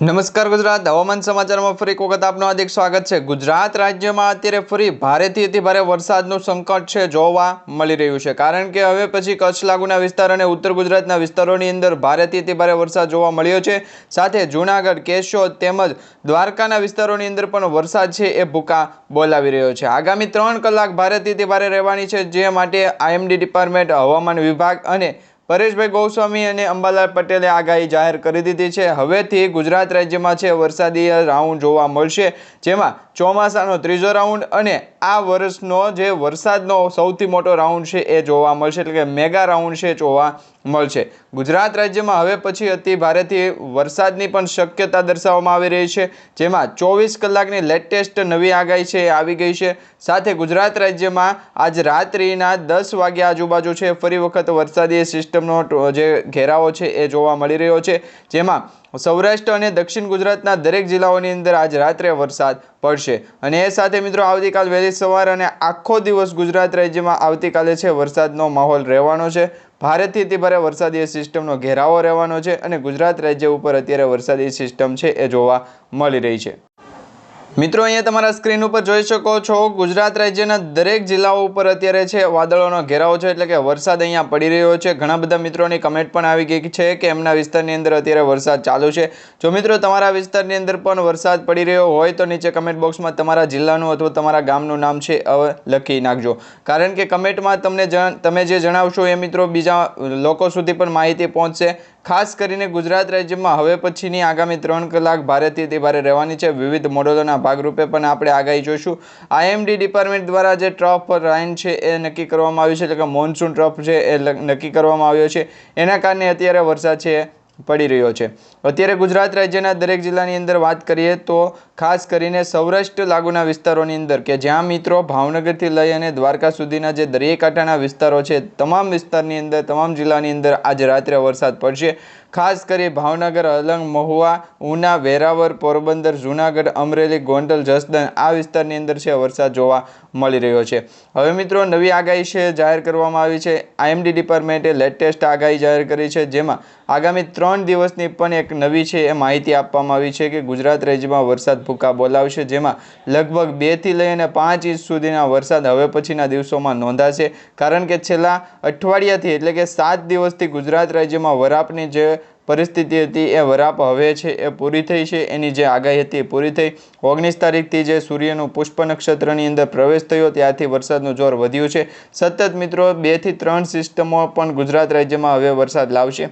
નમસ્કાર ગુજરાત. હવામાન સમાચારમાં ફરી એક વખત આપનું હાર્દિક સ્વાગત છે. ગુજરાત રાજ્યમાં અત્યારે ફરી ભારેથી અતિ ભારે વરસાદનું સંકટ છે જોવા મળી રહ્યું છે. કારણ કે હવે પછી કચ્છ લાગુના વિસ્તાર અને ઉત્તર ગુજરાતના વિસ્તારોની અંદર ભારેથી અતિ ભારે વરસાદ જોવા મળ્યો છે. સાથે જૂનાગઢ, કેશોદ તેમજ દ્વારકાના વિસ્તારોની અંદર પણ વરસાદ છે એ ભૂકા બોલાવી રહ્યો છે. આગામી ત્રણ કલાક ભારેથી અતિ ભારે રહેવાની છે જે માટે આઈએમડી ડિપાર્ટમેન્ટ, હવામાન વિભાગ અને પરેશભાઈ ગોસ્વામી અને અંબાલાલ પટેલે આગાહી જાહેર કરી દીધી છે. હવેથી ગુજરાત રાજ્યમાં છે વરસાદી રાઉન્ડ જોવા મળશે, જેમાં ચોમાસાનો ત્રીજો રાઉન્ડ અને આ વર્ષનો જે વરસાદનો સૌથી મોટો રાઉન્ડ છે એ જોવા મળશે, એટલે કે મેગા રાઉન્ડ છે જોવા મળશે. ગુજરાત રાજ્યમાં હવે પછી અતિ ભારેથી વરસાદની પણ શક્યતા દર્શાવવામાં આવી રહી છે, જેમાં ચોવીસ કલાકની લેટેસ્ટ નવી આગાહી છે એ આવી ગઈ છે. સાથે ગુજરાત રાજ્યમાં આજ રાત્રિના દસ વાગ્યા આજુબાજુ છે, ફરી વખત વરસાદી સિસ્ટમનો જે ઘેરાવો છે એ જોવા મળી રહ્યો છે. જેમાં સૌરાષ્ટ્ર અને દક્ષિણ ગુજરાતના દરેક જિલ્લાઓની અંદર આજ રાત્રે વરસાદ પડશે. અને એ સાથે મિત્રો આવતીકાલ વહેલી સવાર અને આખો દિવસ ગુજરાત રાજ્યમાં આવતીકાલે છે વરસાદનો માહોલ રહેવાનો છે. ભારેથી અતિ ભારે વરસાદી સિસ્ટમનો ઘેરાવો રહેવાનો છે અને ગુજરાત રાજ્ય ઉપર અત્યારે વરસાદી સિસ્ટમ છે એ જોવા મળી રહી છે. મિત્રો, અહીંયા તમારા સ્ક્રીન ઉપર જોઈ શકો છો, ગુજરાત રાજ્યના દરેક જિલ્લાઓ ઉપર અત્યારે છે વાદળોનો ઘેરાવો છે, એટલે કે વરસાદ અહીંયા પડી રહ્યો છે. ઘણા બધા મિત્રોની કમેન્ટ પણ આવી ગઈ છે કે એમના વિસ્તારની અંદર અત્યારે વરસાદ ચાલુ છે. જો મિત્રો, તમારા વિસ્તારની અંદર પણ વરસાદ પડી રહ્યો હોય, તો નીચે કમેન્ટ બોક્સમાં તમારા જિલ્લાનું અથવા તમારા ગામનું નામ છે હવે લખી નાખજો. કારણ કે કમેન્ટમાં તમને તમે જે જણાવશો એ મિત્રો, બીજા લોકો સુધી પણ માહિતી પહોંચશે. ખાસ કરીને ગુજરાત રાજ્યમાં હવે પછીની આગામી ત્રણ કલાક ભારેથી તે ભારે રહેવાની છે. વિવિધ મોડેલોના ભાગરૂપે પણ આપણે આગાહી જોઈશું. આઈએમડી ડિપાર્ટમેન્ટ દ્વારા જે ટ્રફ લાઇન છે એ નક્કી કરવામાં આવ્યું છે, એટલે કે મોન્સૂન ટ્રફ છે એ નક્કી કરવામાં આવ્યો છે. એના કારણે અત્યારે વરસાદ છે. પડી રહ્યો છે. અત્યારે ગુજરાત રાજ્યના દરેક જિલ્લાની અંદર વાત કરીએ તો ખાસ કરીને સૌરાષ્ટ્ર લાગુના વિસ્તારોની અંદર કે જ્યાં મિત્રો ભાવનગરથી લઈ અને દ્વારકા સુધીના જે દરિયાકાંઠાના વિસ્તારો છે, તમામ વિસ્તારની અંદર, તમામ જિલ્લાની અંદર આજે રાત્રે વરસાદ પડશે. ખાસ કરી ભાવનગર, અલંગ, મહુવા, ઉના વેરાવર પોરબંદર, જૂનાગઢ, અમરેલી, ગોંડલ જસદન આ વિસ્તારની અંદર છે વરસાદ જોવા મળી રહ્યો છે. હવે મિત્રો નવી આગાહી છે, જાહેર કરવામાં આવી છે. આઈએમડી ડિપાર્ટમેન્ટે લેટેસ્ટ આગાહી જાહેર કરી છે, જેમાં આગામી ત્રણ દિવસની પણ એક નવી છે એ માહિતી આપવામાં આવી છે કે ગુજરાત રાજ્યમાં વરસાદ ભૂકા બોલાવશે, જેમાં લગભગ બેથી લઈ અને પાંચ ઇંચ સુધીના વરસાદ હવે પછીના દિવસોમાં નોંધાશે. કારણ કે છેલ્લા અઠવાડિયાથી એટલે કે સાત દિવસથી ગુજરાત રાજ્યમાં વરાપની જે પરિસ્થિતિ હતી એ વરાપ હવે છે એ પૂરી થઈ છે. એની જે આગાહી હતી એ પૂરી થઈ. ઓગણીસ તારીખથી જે સૂર્યનું પુષ્પ નક્ષત્રની અંદર પ્રવેશ થયો, ત્યારથી વરસાદનું જોર વધ્યું છે. સતત મિત્રો બેથી ત્રણ સિસ્ટમો પણ ગુજરાત રાજ્યમાં હવે વરસાદ લાવશે.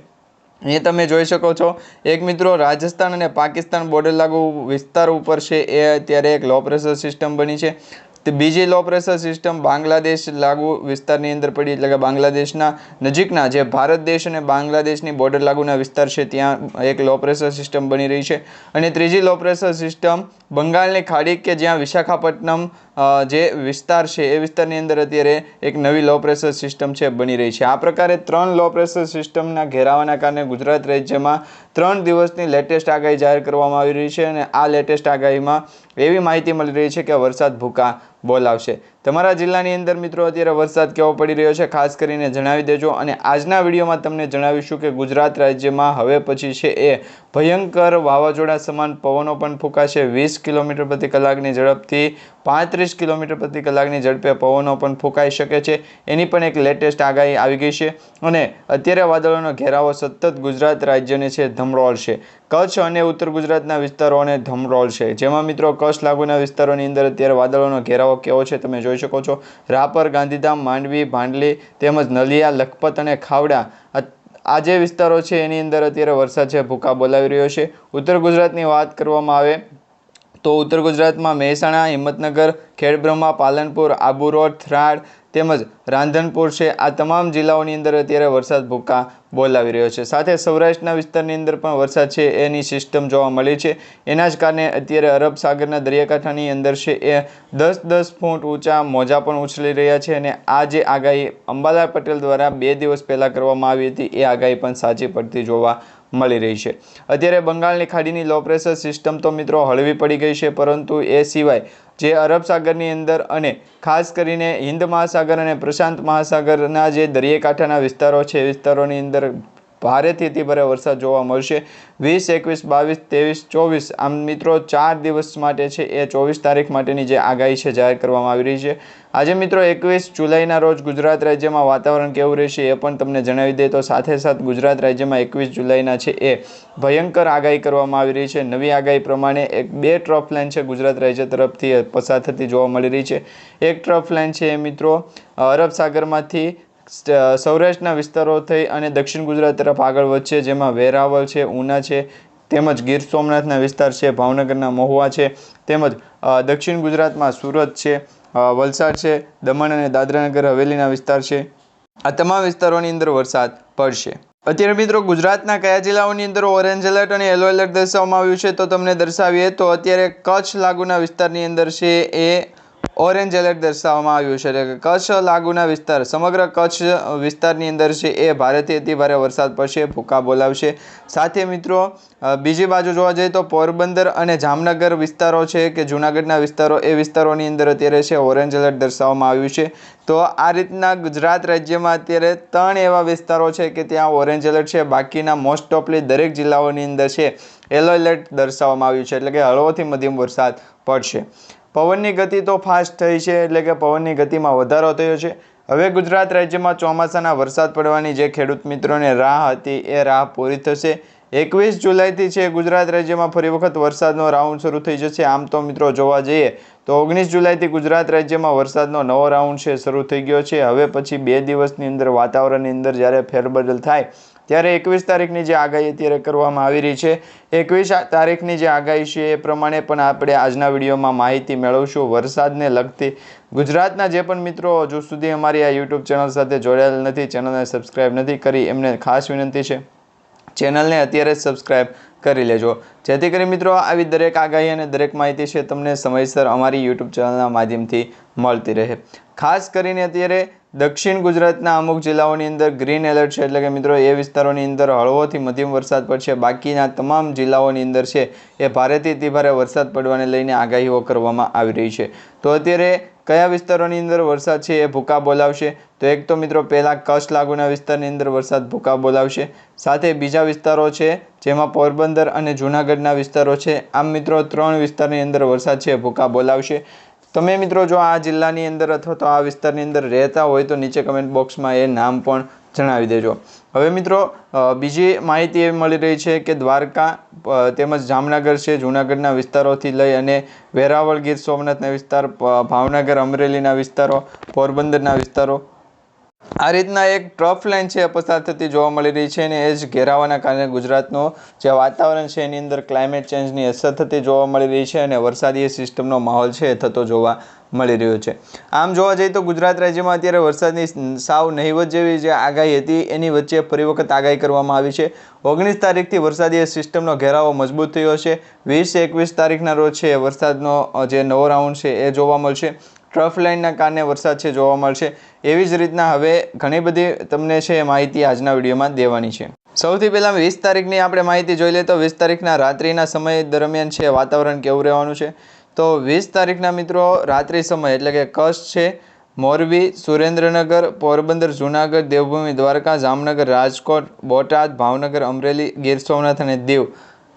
એ તમે જોઈ શકો છો. એક મિત્રો રાજસ્થાન અને પાકિસ્તાન બોર્ડર લાગુ વિસ્તાર ઉપર છે. એ અત્યારે એક લો પ્રેશર સિસ્ટમ બની છે. તે બીજી લો પ્રેશર સિસ્ટમ બાંગ્લાદેશ લાગુ વિસ્તારની અંદર પડી, એટલે કે બાંગ્લાદેશના નજીકના જે ભારત દેશ અને બાંગ્લાદેશની બોર્ડર લાગુના વિસ્તાર છે, ત્યાં એક લો પ્રેશર સિસ્ટમ બની રહી છે. અને ત્રીજી લો પ્રેશર સિસ્ટમ બંગાળની ખાડી કે જ્યાં વિશાખાપટ્ટનમ જે વિસ્તાર છે, એ વિસ્તારની અંદર અત્યારે એક નવી લો પ્રેશર સિસ્ટમ છે, બની રહી છે. આ પ્રકારે ત્રણ લો પ્રેશર સિસ્ટમના ઘેરાવાના કારણે ગુજરાત રાજ્યમાં ત્રણ દિવસની લેટેસ્ટ આગાહી જાહેર કરવામાં આવી રહી છે અને આ લેટેસ્ટ આગાહીમાં એવી માહિતી મળી રહી છે કે વરસાદ ભૂકા બોલાવશે તમારા જિલ્લાની અંદર મિત્રો અત્યારે વરસાદ કેવો પડી રહ્યો છે ખાસ કરીને જણાવી દેજો અને આજના વિડીયોમાં તમને જણાવીશું કે ગુજરાત રાજ્યમાં હવે પછી છે એ ભયંકર વાવાઝોડા સમાન પવનો પણ ફૂંકાશે. વીસ કિલોમીટર પ્રતિ કલાકની ઝડપથી પાંત્રીસ કિલોમીટર પ્રતિ કલાકની ઝડપે પવનો પણ ફૂંકાઈ શકે છે. એની પણ એક લેટેસ્ટ આગાહી આવી ગઈ છે અને અત્યારે વાદળોનો ઘેરાવો સતત ગુજરાત રાજ્યને છે ધમરોળશે. કચ્છ અને ઉત્તર ગુજરાતના વિસ્તારોને ધમરોળશે જેમાં મિત્રો, કચ્છ લાગુના વિસ્તારોની અંદર અત્યારે વાદળોનો ઘેરાવો કેવો છે તમે જોઈ શકો છો. રાપર, ગાંધીધામ, માંડવી, ભાંડલી તેમજ નલિયા, લખપત અને ખાવડા આ જે વિસ્તારો છે એની અંદર અત્યારે વરસાદ છે, ભૂકા બોલાવી રહ્યો છે. ઉત્તર ગુજરાતની વાત કરવામાં આવે તો ઉત્તર ગુજરાતમાં મહેસાણા, હિંમતનગર, ખેડબ્રહ્મા, પાલનપુર, આબુ રોડ થરાદ તેમજ રાંધનપુર છે. આ તમામ જિલ્લાઓની અંદર અત્યારે વરસાદ ભૂકા બોલાવી રહ્યો છે. સાથે સૌરાષ્ટ્રના વિસ્તારની અંદર પણ વરસાદ છે. એની સિસ્ટમ જોવા મળી છે. એના જ કારણે અત્યારે અરબ સાગરના દરિયાકાંઠાની અંદર છે એ દસ દસ ફૂટ ઊંચા મોજા પણ ઉછળી રહ્યા છે અને આ જે આગાહી અંબાલાલ પટેલ દ્વારા બે દિવસ પહેલાં કરવામાં આવી હતી, એ આગાહી પણ સાચી પડતી જોવા મળી રહી છે. અત્યારે બંગાળની ખાડીની લો પ્રેશર સિસ્ટમ તો મિત્રો હળવી પડી ગઈ છે, પરંતુ એ સિવાય જે અરબ સાગરની અંદર અને ખાસ કરીને હિન્દ મહાસાગર અને પ્રશાંત મહાસાગરના જે દરિયાકાંઠાના વિસ્તારો છે વિસ્તારોની અંદર ભારેથી અતિભારે વરસાદ જોવા મળશે. વીસ, એકવીસ, બાવીસ, ત્રેવીસ, ચોવીસ. આમ મિત્રો, ચાર દિવસ માટે છે એ ચોવીસ તારીખ માટેની જે આગાહી છે જાહેર કરવામાં આવી રહી છે. આજે મિત્રો, એકવીસ જુલાઈના રોજ ગુજરાત રાજ્યમાં વાતાવરણ કેવું રહેશે એ પણ તમને જણાવી દે તો સાથે સાથ ગુજરાત રાજ્યમાં એકવીસ જુલાઈના છે એ ભયંકર આગાહી કરવામાં આવી રહી છે. નવી આગાહી પ્રમાણે એક બે ટ્રફ લાઇન છે ગુજરાત રાજ્ય તરફથી પસાર થતી જોવા મળી રહી છે. એક ટ્રફ લાઇન છે એ મિત્રો, અરબ સાગરમાંથી સૌરાષ્ટ્રના વિસ્તારો થઈ અને દક્ષિણ ગુજરાત તરફ આગળ વધશે, જેમાં વેરાવળ છે, ઉના છે, તેમજ ગીર સોમનાથના વિસ્તાર છે, ભાવનગરના મહુવા છે, તેમજ દક્ષિણ ગુજરાતમાં સુરત છે વલસાડ છે, દમણ અને દાદરાનગર હવેલીના વિસ્તાર છે. આ તમામ વિસ્તારોની અંદર વરસાદ પડશે. અત્યારે મિત્રો ગુજરાતના કયા જિલ્લાઓની અંદર ઓરેન્જ એલર્ટ અને યલો એલર્ટ દર્શાવવામાં આવ્યું છે, તો તમને દર્શાવીએ તો અત્યારે કચ્છ લાગુના વિસ્તારની અંદર છે એ ઓરેન્જ એલર્ટ દર્શાવવામાં આવ્યું છે. એટલે કે કચ્છ લાગુના વિસ્તાર, સમગ્ર કચ્છ વિસ્તારની અંદર છે એ ભારેથી અતિ ભારે વરસાદ પડશે, ભૂકા બોલાવશે. સાથે મિત્રો બીજી બાજુ જોવા જઈએ તો પોરબંદર અને જામનગર વિસ્તારો છે કે જૂનાગઢના વિસ્તારો, એ વિસ્તારોની અંદર અત્યારે છે ઓરેન્જ એલર્ટ દર્શાવવામાં આવ્યું છે. તો આ રીતના ગુજરાત રાજ્યમાં અત્યારે ત્રણ એવા વિસ્તારો છે કે ત્યાં ઓરેન્જ એલર્ટ છે. બાકીના મોસ્ટ ઓફલી દરેક જિલ્લાઓની અંદર છે યલો એલર્ટ દર્શાવવામાં આવ્યું છે. એટલે કે હળવોથી મધ્યમ વરસાદ પડશે. પવનની ગતિ તો ફાસ્ટ થઈ છે, એટલે કે પવનની ગતિમાં વધારો થયો છે. હવે ગુજરાત રાજ્યમાં ચોમાસાના વરસાદ પડવાની જે ખેડૂત મિત્રોને રાહ હતી, એ રાહ પૂરી થશે. એકવીસ જુલાઈથી છે, ગુજરાત રાજ્યમાં ફરી વખત વરસાદનો રાઉન્ડ શરૂ થઈ જશે. આમ તો મિત્રો જોવા જઈએ, તો ઓગણીસ જુલાઈથી ગુજરાત રાજ્યમાં વરસાદનો નવો રાઉન્ડ છે, શરૂ થઈ ગયો છે. હવે પછી બે દિવસની અંદર વાતાવરણની અંદર જ્યારે ફેરબદલ થાય ત્યારે એકવીસ તારીખની જે આગાહી અત્યારે કરવામાં આવી રહી છે, એકવીસ તારીખની જે આગાહી છે એ પ્રમાણે પણ આપણે આજના વિડીયોમાં માહિતી મેળવશું. વરસાદને લગતી ગુજરાતના જે પણ મિત્રો હજુ સુધી અમારી આ યુટ્યુબ ચેનલ સાથે જોડાયેલ નથી, ચેનલને સબસ્ક્રાઈબ નથી કરી, એમને ખાસ વિનંતી છે, ચેનલને અત્યારે જ સબસ્ક્રાઈબ કરી લેજો. જેથી કરી મિત્રો આવી દરેક આગાહી અને દરેક માહિતી છે તમને સમયસર અમારી યુટ્યુબ ચેનલના માધ્યમથી મળતી રહે. ખાસ કરીને અત્યારે દક્ષિણ ગુજરાતના અમુક જિલ્લાઓની અંદર ગ્રીન એલર્ટ છે. એટલે કે મિત્રો, એ વિસ્તારોની અંદર હળવોથી મધ્યમ વરસાદ પડશે. બાકીના તમામ જિલ્લાઓની અંદર છે, એ ભારેથી અતિભારે વરસાદ પડવાને લઈને આગાહીઓ કરવામાં આવી રહી છે. તો અત્યારે કયા વિસ્તારોની અંદર વરસાદ છે, એ ભૂકા બોલાવશે? તો એક તો મિત્રો, પહેલાં કચ્છ લાગુના વિસ્તારની અંદર વરસાદ ભૂકા બોલાવશે. સાથે બીજા વિસ્તારો છે, જેમાં પોરબંદર અને જૂનાગઢના વિસ્તારો છે. આમ મિત્રો, ત્રણ વિસ્તારની અંદર વરસાદ છે ભૂકા બોલાવશે. તમે મિત્રો જો આ જિલ્લાની અંદર અથવા તો આ વિસ્તારની અંદર રહેતા હોય તો નીચે કમેન્ટ બોક્સમાં એ નામ પણ જણાવી દેજો. હવે મિત્રો બીજી માહિતી એવી મળી રહી છે કે દ્વારકા તેમજ જામનગર છે, જૂનાગઢના વિસ્તારોથી લઈ અને વેરાવળ ગીર સોમનાથના વિસ્તાર ભાવનગર, અમરેલીના વિસ્તારો, પોરબંદરના વિસ્તારો આ રીતના એક ટ્રફ લાઇન છે પસાર થતી જોવા મળી રહી છે અને એ જ ઘેરાવાના કારણે ગુજરાતનો જે વાતાવરણ છે, એની અંદર ક્લાઇમેટ ચેન્જની અસર થતી જોવા મળી રહી છે અને વરસાદી સિસ્ટમનો માહોલ છે એ થતો જોવા મળી રહ્યો છે. આમ જોવા જઈએ તો ગુજરાત રાજ્યમાં અત્યારે વરસાદની સાવ નહિવત જેવી જે આગાહી હતી, એની વચ્ચે ફરી વખત આગાહી કરવામાં આવી છે. ઓગણીસ તારીખથી વરસાદી સિસ્ટમનો ઘેરાવો મજબૂત થયો છે. વીસ એકવીસ તારીખના રોજ છે વરસાદનો જે નવો રાઉન્ડ છે એ જોવા મળશે. ટ્રફ લાઇનના કારણે વરસાદ છે, જોવા મળશે. એવી જ રીતના હવે ઘણી બધી તમને છે માહિતી આજના વિડીયોમાં દેવાની છે. સૌથી પહેલાં વીસ તારીખની આપણે માહિતી જોઈ લઈએ તો વીસ તારીખના રાત્રિના સમય દરમિયાન છે, વાતાવરણ કેવું રહેવાનું છે. તો વીસ તારીખના મિત્રો, રાત્રિ સમય એટલે કે કચ્છ છે, મોરબી, સુરેન્દ્રનગર, પોરબંદર, જૂનાગઢ, દેવભૂમિ, દ્વારકા, જામનગર, રાજકોટ, બોટાદ, ભાવનગર, અમરેલી, ગીર સોમનાથ અને દીવ.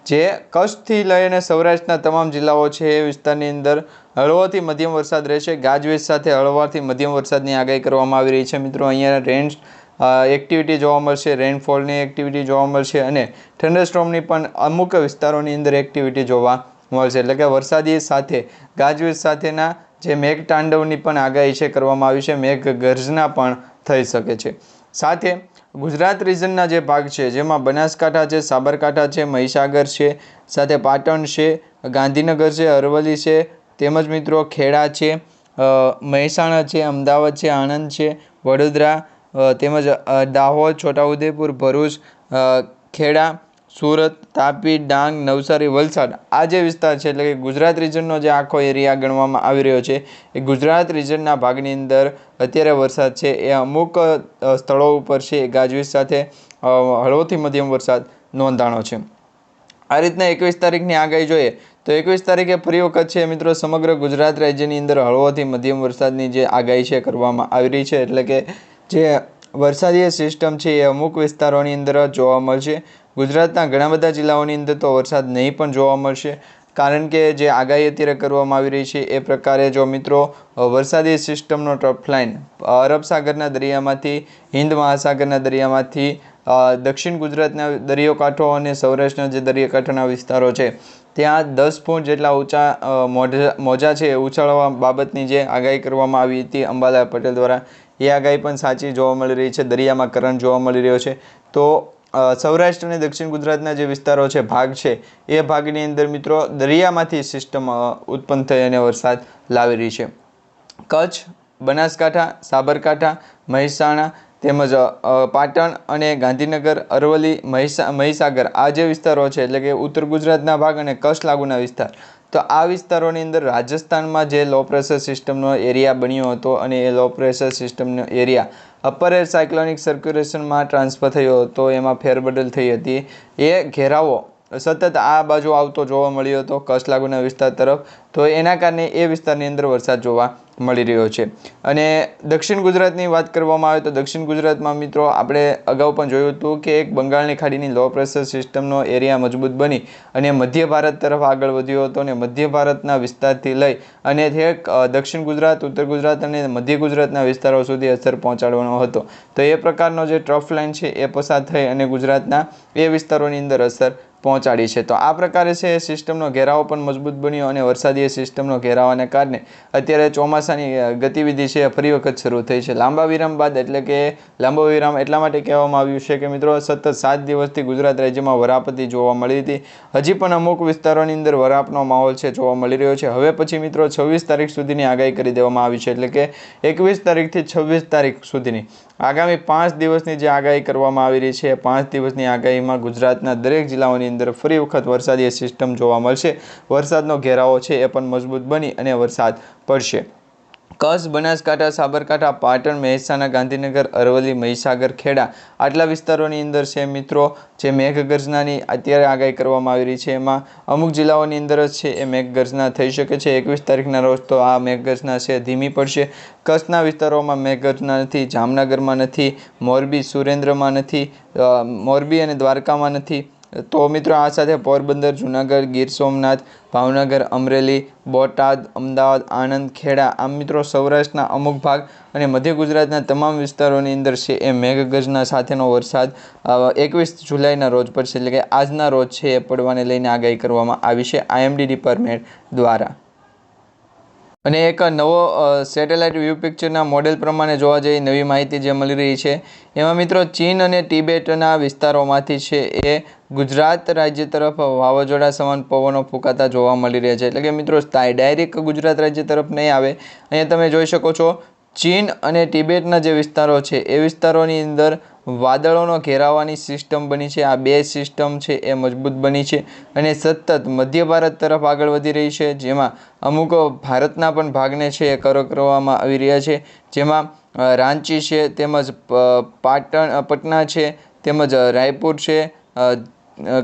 જે કચ્છથી લઈને સૌરાષ્ટ્રના તમામ જિલ્લાઓ છે, એ વિસ્તારની અંદર હળવોથી મધ્યમ વરસાદ રહેશે. ગાજવીજ સાથે હળવાથી મધ્યમ વરસાદની આગાહી કરવામાં આવી રહી છે. મિત્રો, અહીંયા રેન એક્ટિવિટી જોવા મળશે. રેનફોલની એક્ટિવિટી જોવા મળશે અને થંડરસ્ટોમની પણ અમુક વિસ્તારોની અંદર એક્ટિવિટી જોવા મળશે. એટલે કે વરસાદી સાથે, ગાજવીજ સાથેના જે મેઘ તાંડવની પણ આગાહી છે કરવામાં આવી છે મેઘ ગર્જના પણ થઈ શકે છે. સાથે, ગુજરાત રિજનના જે ભાગ છે, જેમાં બનાસકાંઠા છે, સાબરકાંઠા છે, મહીસાગર છે, સાથે પાટણ છે, ગાંધીનગર છે, અરવલ્લી છે તેમજ મિત્રો ખેડા છે મહેસાણા છે, અમદાવાદ છે, આણંદ છે, વડોદરા તેમજ દાહોદ, છોટાઉદેપુર, ભરૂચ ખેડા, સુરત, તાપી, ડાંગ, નવસારી, વલસાડ આ જે વિસ્તાર છે એટલે કે ગુજરાત રિજનનો જે આખો એરિયા ગણવામાં આવી રહ્યો છે, એ ગુજરાત રિજનના ભાગની અંદર અત્યારે વરસાદ છે, એ અમુક સ્થળો ઉપર છે, એ ગાજવીજ સાથે હળવોથી મધ્યમ વરસાદ નોંધાણો છે. આ રીતના એકવીસ તારીખની આગાહી જોઈએ તો એકવીસ તારીખે ફરી વખત છે મિત્રો સમગ્ર ગુજરાત રાજ્યની અંદર હળવોથી મધ્યમ વરસાદની જે આગાહી છે કરવામાં આવી રહી છે. એટલે કે જે વરસાદી સિસ્ટમ છે એ અમુક વિસ્તારોની અંદર જોવા મળશે. ગુજરાતના ઘણા બધા જિલ્લાઓની અંદર તો વરસાદ નહીં પણ જોવા મળશે. કારણ કે જે આગાહી અત્યારે કરવામાં આવી રહી છે એ પ્રકારે જો મિત્રો વરસાદી સિસ્ટમનો ટ્રફલાઇન અરબ સાગરના દરિયામાંથી, હિન્દ મહાસાગરના દરિયામાંથી દક્ષિણ ગુજરાતના દરિયો કાંઠો અને સૌરાષ્ટ્રના જે દરિયાકાંઠાના વિસ્તારો છે ત્યાં દસ ફૂટ જેટલા ઊંચા મોજા છે ઉછાળવા બાબતની જે આગાહી કરવામાં આવી હતી અંબાલાલ પટેલ દ્વારા, એ આગાહી પણ સાચી જોવા મળી રહી છે, દરિયામાં કરંટ જોવા મળી રહ્યો છે. તો સૌરાષ્ટ્ર અને દક્ષિણ ગુજરાતના જે વિસ્તારો છે, ભાગ છે, એ ભાગની અંદર મિત્રો દરિયામાંથી સિસ્ટમ ઉત્પન્ન થઈ અને વરસાદ લાવી રહી છે. કચ્છ, બનાસકાંઠા, સાબરકાંઠા, મહેસાણા તેમજ પાટણ અને ગાંધીનગર, અરવલ્લી, મહીસા, મહીસાગર આ જે વિસ્તારો છે, એટલે કે ઉત્તર ગુજરાતના ભાગ અને કચ્છ લાગુના વિસ્તાર, તો આ વિસ્તારોની અંદર રાજસ્થાનમાં જે લો પ્રેશર સિસ્ટમનો એરિયા બન્યો હતો અને એ લો પ્રેશર સિસ્ટમનો એરિયા અપર એર સાયક્લોનિક સર્ક્યુલેશનમાં ટ્રાન્સફર થયો હતો, એમાં ફેરબદલ થઈ હતી. એ ઘેરાવો સતત આ બાજુ આવતો જોવા મળ્યો હતો, કચ્છ લાગુના વિસ્તાર તરફ, તો એના કારણે એ વિસ્તારની અંદર વરસાદ જોવા મળી રહ્યો છે. અને દક્ષિણ ગુજરાતની વાત કરવામાં આવે તો દક્ષિણ ગુજરાતમાં મિત્રો આપણે અગાઉ પણ જોયું હતું કે એક બંગાળની ખાડીની લો પ્રેશર સિસ્ટમનો એરિયા મજબૂત બની અને મધ્ય ભારત તરફ આગળ વધ્યો હતો અને મધ્ય ભારતના વિસ્તારથી લઈ અને છેક દક્ષિણ ગુજરાત, ઉત્તર ગુજરાત અને મધ્ય ગુજરાતના વિસ્તારો સુધી અસર પહોંચાડવાનો હતો. તો એ પ્રકારનો જે ટ્રફ લાઇન છે એ પસાર થઈ અને ગુજરાતના એ વિસ્તારોની અંદર અસર પહોંચાડી છે. તો આ પ્રકારે છે સિસ્ટમનો ઘેરાવો પણ મજબૂત બન્યો અને વરસાદી સિસ્ટમનો ઘેરાવાને કારણે અત્યારે ચોમાસાની ગતિવિધિ છે ફરી વખત શરૂ થઈ છે. લાંબા વિરામ બાદ એટલે કે લાંબો વિરામ એટલા માટે કહેવામાં આવ્યું છે કે મિત્રો, સતત સાત દિવસથી ગુજરાત રાજ્યમાં વરાપતિ જોવા મળી હતી. હજી પણ અમુક વિસ્તારોની અંદર વરાપનો માહોલ છે જોવા મળી રહ્યો છે. હવે પછી મિત્રો છવ્વીસ તારીખ સુધીની આગાહી કરી દેવામાં આવી છે. એટલે કે એકવીસ તારીખથી છવ્વીસ તારીખ સુધીની. આગામી પાંચ દિવસની જે આગાહી કરવામાં આવી રહી છે, પાંચ દિવસની આગાહીમાં ગુજરાતના દરેક જિલ્લાઓની અંદર ફરી વખત વરસાદી સિસ્ટમ જોવા મળશે. વરસાદનો ઘેરાવો છે એ પણ મજબૂત બની અને વરસાદ પડશે. કચ્છ, બનાસકાંઠા, સાબરકાંઠા, પાટણ, મહેસાણા, ગાંધીનગર, અરવલ્લી, મહીસાગર, ખેડા આટલા વિસ્તારોની અંદર છે મિત્રો, જે મેઘગર્જનાની અત્યારે આગાહી કરવામાં આવી રહી છે. એમાં અમુક જિલ્લાઓની અંદર જ છે, એ મેઘગર્જના થઈ શકે છે. એકવીસ તારીખના રોજ તો આ મેઘગર્જના છે, ધીમી પડશે. કચ્છના વિસ્તારોમાં મેઘગર્જના નથી, જામનગરમાં નથી, મોરબી, સુરેન્દ્રમાં નથી મોરબી અને દ્વારકામાં નથી. તો મિત્રો, આ સાથે પોરબંદર, જુનાગઢ, ગીર સોમનાથ, ભાવનગર, અમરેલી, બોટાદ, અમદાવાદ, આણંદ, ખેડા, આમ મિત્રો, સૌરાષ્ટ્રના અમુક ભાગ અને મધ્ય ગુજરાતના તમામ વિસ્તારોની અંદર છે એ મેઘગર્જના સાથેનો વરસાદ. એકવીસ જુલાઈના રોજ પડશે, એટલે કે આજના રોજ છે એ પડવાને લઈને આગાહી કરવામાં આવી છે આઈએમડી ડિપાર્ટમેન્ટ દ્વારા. અને એક નવો સેટેલાઇટ વ્યૂ પિક્ચરના મોડેલ પ્રમાણે જોવા જઈએ, નવી માહિતી જે મળી રહી છે. એમાં મિત્રો ચીન અને તિબેટના વિસ્તારોમાંથી છે એ ગુજરાત રાજ્ય તરફ વાવાઝોડા સમાન પવનો ફૂંકાતા જોવા મળી રહ્યા છે. એટલે કે મિત્રો ડાયરેક્ટ ગુજરાત રાજ્ય તરફ નહીં આવે. અહીંયા તમે જોઈ શકો છો, ચીન અને તિબેટના જે વિસ્તારો છે, એ વિસ્તારોની અંદર વાદળોનો ઘેરાવાની સિસ્ટમ બની છે. આ બે સિસ્ટમ છે એ મજબૂત બની છે અને સતત મધ્ય ભારત તરફ આગળ વધી રહી છે. જેમાં અમુક ભારતના પણ ભાગને છે એ કરો કરવામાં આવી રહ્યા છે. જેમાં રાંચી છે, તેમજ પાટણ પટના છે, તેમજ રાયપુર છે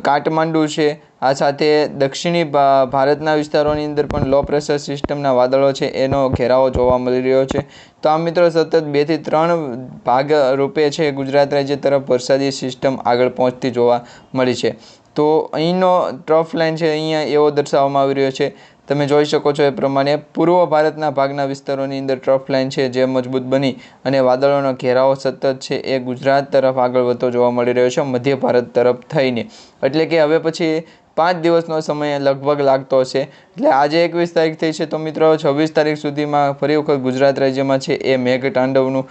કાઠમાંડુ છે. આ સાથે દક્ષિણી ભારતના વિસ્તારોની અંદર પણ લો પ્રેશર સિસ્ટમના વાદળો છે. એનો ઘેરાવો જોવા મળી રહ્યો છે. તો આ મિત્રો સતત બેથી ત્રણ ભાગ રૂપે છે ગુજરાત રાજ્ય તરફ વરસાદી સિસ્ટમ આગળ પહોંચતી જોવા મળી છે. તો અહીંનો ટ્રફ લાઇન છે, અહીંયા એવો દર્શાવવામાં આવી રહ્યો છે. તમે જોઈ શકો છો એ પ્રમાણે પૂર્વ ભારતના ભાગના વિસ્તારોની અંદર ટ્રફ લાઇન છે, જે મજબૂત બની અને વાદળોનો ઘેરાવો સતત છે એ ગુજરાત તરફ આગળ વધતો જોવા મળી રહ્યો છે, મધ્ય ભારત તરફ થઈને. એટલે કે હવે પછી પાંચ દિવસનો સમય લગભગ લાગતો હશે એટલે આજે એકવીસ તારીખ થઈ છે તો મિત્રો છવ્વીસ તારીખ સુધીમાં ફરી વખત ગુજરાત રાજ્યમાં છે એ મેઘ તાંડવનું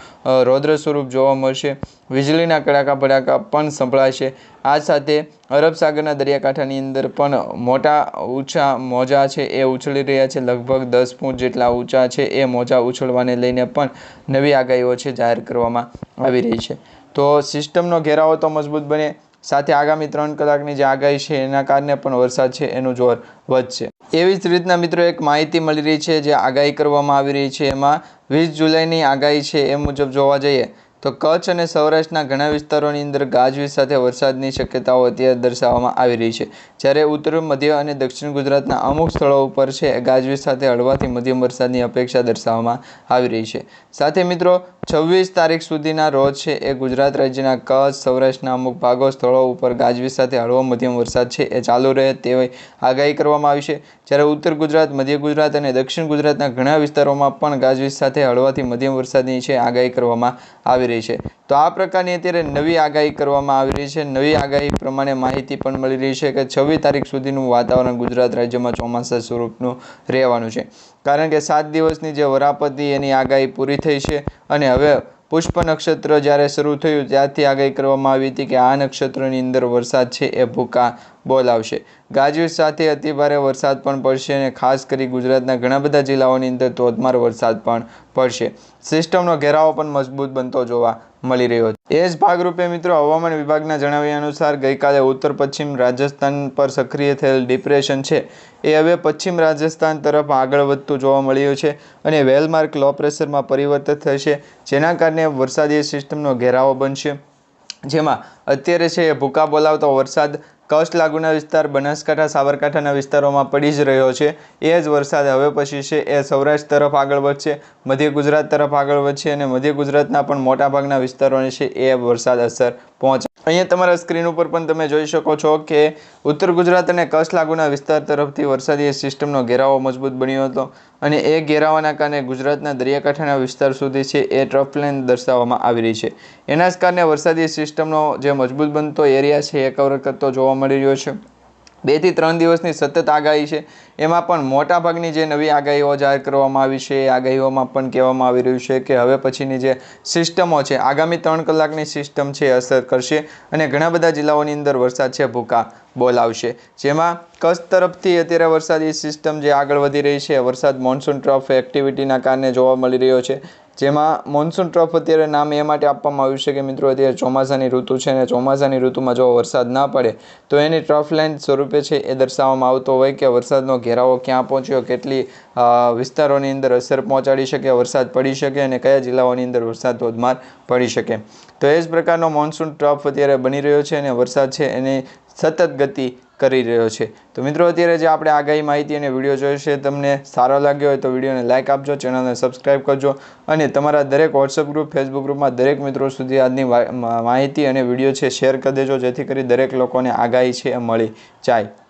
રૌદ્ર સ્વરૂપ જોવા મળશે. વીજળીના કડાકા ભડાકા પણ સંભળાશે. આ સાથે અરબ સાગરના દરિયાકાંઠાની અંદર પણ મોટા ઊંચા મોજા છે એ ઉછળી રહ્યા છે. લગભગ દસ ફૂટ જેટલા ઊંચા છે એ મોજા ઉછળવાને લઈને પણ નવી આગાહીઓ છે જાહેર કરવામાં આવી રહી છે. તો સિસ્ટમનો ઘેરાવો તો મજબૂત બને સાથે આગામી ત્રણ કલાકની જે આગાહી છે, એના કારણે પણ વરસાદ છે, એનું જોર વધશે. એવી જ રીતના મિત્રો એક માહિતી મળી રહી છે, જે આગાહી કરવામાં આવી રહી છે. એમાં વીસ જુલાઈની આગાહી છે, એ મુજબ જોવા જઈએ તો કચ્છ અને સૌરાષ્ટ્રના ઘણા વિસ્તારોની અંદર ગાજવીજ સાથે વરસાદની શક્યતાઓ અત્યારે દર્શાવવામાં આવી રહી છે. જ્યારે ઉત્તર, મધ્ય અને દક્ષિણ ગુજરાતના અમુક સ્થળો ઉપર છે, ગાજવીજ સાથે હળવાથી મધ્યમ વરસાદની અપેક્ષા દર્શાવવામાં આવી રહી છે. સાથે મિત્રો, છવ્વીસ તારીખ સુધીના રોજ છે એ ગુજરાત રાજ્યના કચ્છ, સૌરાષ્ટ્રના અમુક ભાગો સ્થળો ઉપર ગાજવીજ સાથે હળવો મધ્યમ વરસાદ છે એ ચાલુ રહે તેવી આગાહી કરવામાં આવી છે. જ્યારે ઉત્તર ગુજરાત, મધ્ય ગુજરાત અને દક્ષિણ ગુજરાતના ઘણા વિસ્તારોમાં પણ ગાજવીજ સાથે હળવાથી મધ્યમ વરસાદની છે આગાહી કરવામાં આવી રહી છે. તો આ પ્રકારની અત્યારે નવી આગાહી કરવામાં આવી રહી છે. નવી આગાહી પ્રમાણે માહિતી પણ મળી રહી છે કે છવ્વીસ તારીખ સુધીનું વાતાવરણ ગુજરાત રાજ્યમાં ચોમાસા સ્વરૂપનું રહેવાનું છે. કારણ કે સાત દિવસની જે વરાપતિ એની આગાહી પૂરી થઈ છે અને હવે પુષ્પ નક્ષત્ર જ્યારે શરૂ થયું ત્યારથી આગાહી કરવામાં આવી હતી કે આ નક્ષત્રની અંદર વરસાદ છે એ ભૂકા બોલાવશે ગાજવીજ સાથે અતિભારે વરસાદ પણ પડશે અને ખાસ કરી ગુજરાતના ઘણા બધા જિલ્લાઓની અંદર ધોધમાર વરસાદ પણ પડશે. સિસ્ટમનો ઘેરાવો પણ મજબૂત બનતો જોવા મળી રહ્યો છે. એ જ ભાગરૂપે મિત્રો હવામાન વિભાગના જણાવ્યા અનુસાર ગઈકાલે ઉત્તર પશ્ચિમ રાજસ્થાન પર સક્રિય થયેલ ડિપ્રેશન છે. એ હવે પશ્ચિમ રાજસ્થાન તરફ આગળ વધતું જોવા મળ્યું છે અને વેલમાર્ક લો પ્રેશરમાં પરિવર્તિત થશે, જેના કારણે વરસાદી સિસ્ટમનો ઘેરાવો બનશે. જેમાં અત્યારે છે એ ભૂકા બોલાવતો વરસાદ કચ્છ લાગુના વિસ્તાર, બનાસકાંઠા, સાબરકાંઠાના વિસ્તારોમાં પડી જ રહ્યો છે. એ જ વરસાદ હવે પછી છે. એ સૌરાષ્ટ્ર તરફ આગળ વધશે, મધ્ય ગુજરાત તરફ આગળ વધશે અને મધ્ય ગુજરાતના પણ મોટાભાગના વિસ્તારોને છે એ વરસાદ અસર પહોંચે. અહીંયા તમારા સ્ક્રીન ઉપર પણ તમે જોઈ શકો છો કે ઉત્તર ગુજરાત અને કચ્છ લાગુના વિસ્તાર તરફથી વરસાદી સિસ્ટમનો ઘેરાવો મજબૂત બન્યો હતો અને એ ઘેરાવાના કારણે ગુજરાતના દરિયાકાંઠાના વિસ્તાર સુધી છે એ ટ્રફ લાઇન દર્શાવવામાં આવી રહી છે. એના જ કારણે વરસાદી સિસ્ટમનો જે મજબૂત બનતો એરિયા છે એ કવર કરતો જોવા મળી રહ્યો છે. બેથી ત્રણ દિવસની સતત આગાહી છે. એમાં પણ મોટાભાગની જે નવી આગાહીઓ જાહેર કરવામાં આવી છે, એ આગાહીઓમાં પણ કહેવામાં આવી રહ્યું છે કે હવે પછીની જે સિસ્ટમો છે, આગામી ત્રણ કલાકની સિસ્ટમ છે અસર કરશે અને ઘણા બધા જિલ્લાઓની અંદર વરસાદ છે, ભૂકા બોલાવશે. જેમાં કચ્છ તરફથી અત્યારે વરસાદી સિસ્ટમ જે આગળ વધી રહી છે, વરસાદ મોન્સૂન ટ્રફ એક્ટિવિટીના કારણે જોવા મળી રહ્યો છે. જેમાં મોન્સૂન ટ્રફ અત્યારે નામ એ માટે આપવામાં આવ્યું છે કે મિત્રો અત્યારે ચોમાસાની ઋતુ છે અને ચોમાસાની ઋતુમાં જો વરસાદ ના પડે, તો એની ટ્રફ લાઇન સ્વરૂપે છે એ દર્શાવવામાં આવતો હોય કે વરસાદનો ઘેરાવો ક્યાં પહોંચ્યો, કેટલી વિસ્તારોની અંદર અસર પહોંચાડી શકે, વરસાદ પડી શકે અને કયા જિલ્લાઓની અંદર વરસાદ ધોધમાર પડી શકે. તો એ જ પ્રકારનો મોન્સૂન ટ્રફ અત્યારે બની રહ્યો છે અને વરસાદ છે એને સતત ગતિ કરી રહ્યો છે. તો મિત્રો, અત્યારે જે આપણે આગાહી માહિતી અને વીડિયો જોયો છે, તમને સારો લાગ્યો હોય તો વિડીયોને લાઇક આપજો ચેનલને સબસ્ક્રાઇબ કરજો અને તમારા દરેક વોટ્સઅપ ગ્રુપ ફેસબુક ગ્રુપમાં દરેક મિત્રો સુધી આજની માહિતી અને વીડિયો છે શેર કરી દેજો, જેથી કરી દરેક લોકોને આગાહી છે મળી જાય.